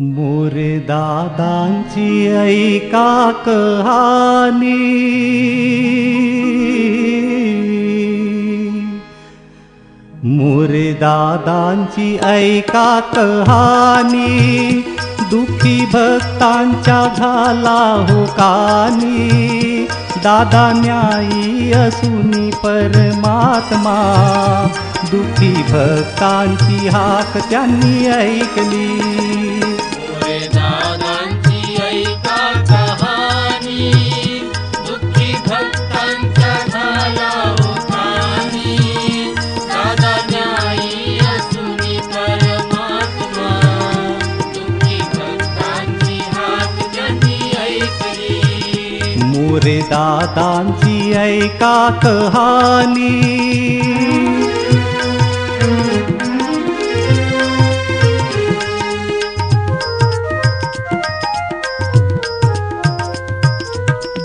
मोरे दादांची ऐका कहाणी मोरे दादांची ऐका कहाणी दुःखी भक्तांच्या झाला हो कानी. दादा न्यायी असूनी परमात्मा. दुःखी भक्तांची हाक त्यांनी ऐकली. गोरे दादांची ऐका कहाणी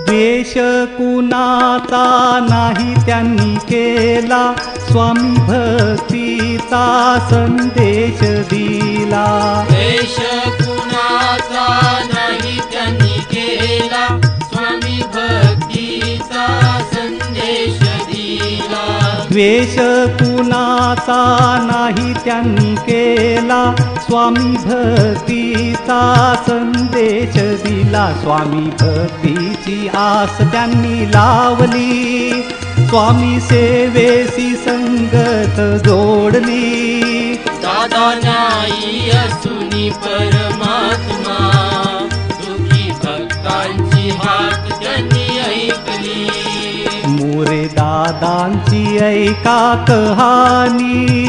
देश कुणाचा नाही त्यांनी केला. स्वामी भक्तीचा संदेश दिला. देश द्वेष कुणाचा नाही त्यांनी केला. स्वामी भक्तीचा संदेश दिला. स्वामी भक्तीची आस त्यांनी लावली. स्वामी सेवेसी संगत जोडली. दादा नाही असुनी परमात्मा. दादांची ऐका कहाणी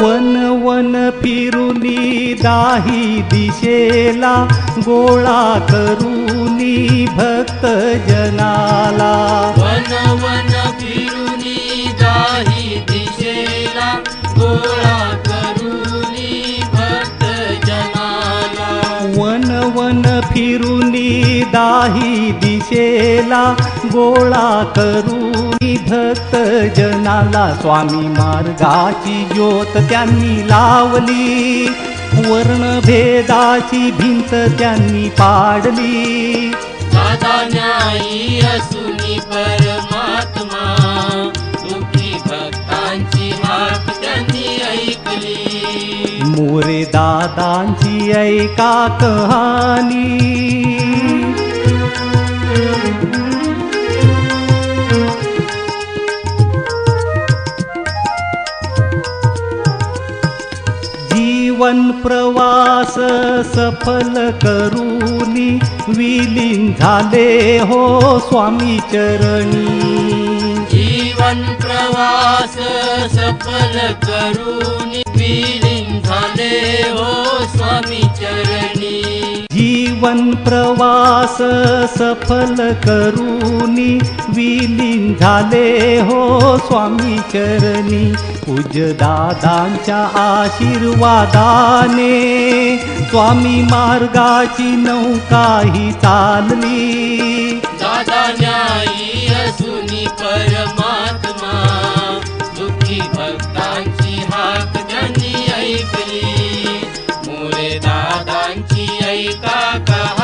वन वन फिरुनी दाही दिशेला गोळा करूनी भक्त फिरुनी दाही दिशेला गोळा करूनी भक्त जनाला स्वामी मार्गाची ज्योत त्यांनी लावली. वर्ण भेदाची भिंत त्यांनी पाडली. दादा न्यायी असूनी परमात्मा मोरे दादांची ऐका कहाणी जीवन प्रवास सफल करूनी विलीन झाले हो स्वामी चरणी. जीवन प्रवास सफल करूनी विलीन झाले हो स्वामी चरणी. जीवन प्रवास सफल करूनी विलीन झाले हो स्वामी चरणी. पूज्य दादांच्या आशीर्वादाने स्वामी मार्गाची नौका ही चालली. दादा न्यायी असूनी परमात्मा हाक त्यांनी ऐकली मोरे दादांची ऐका का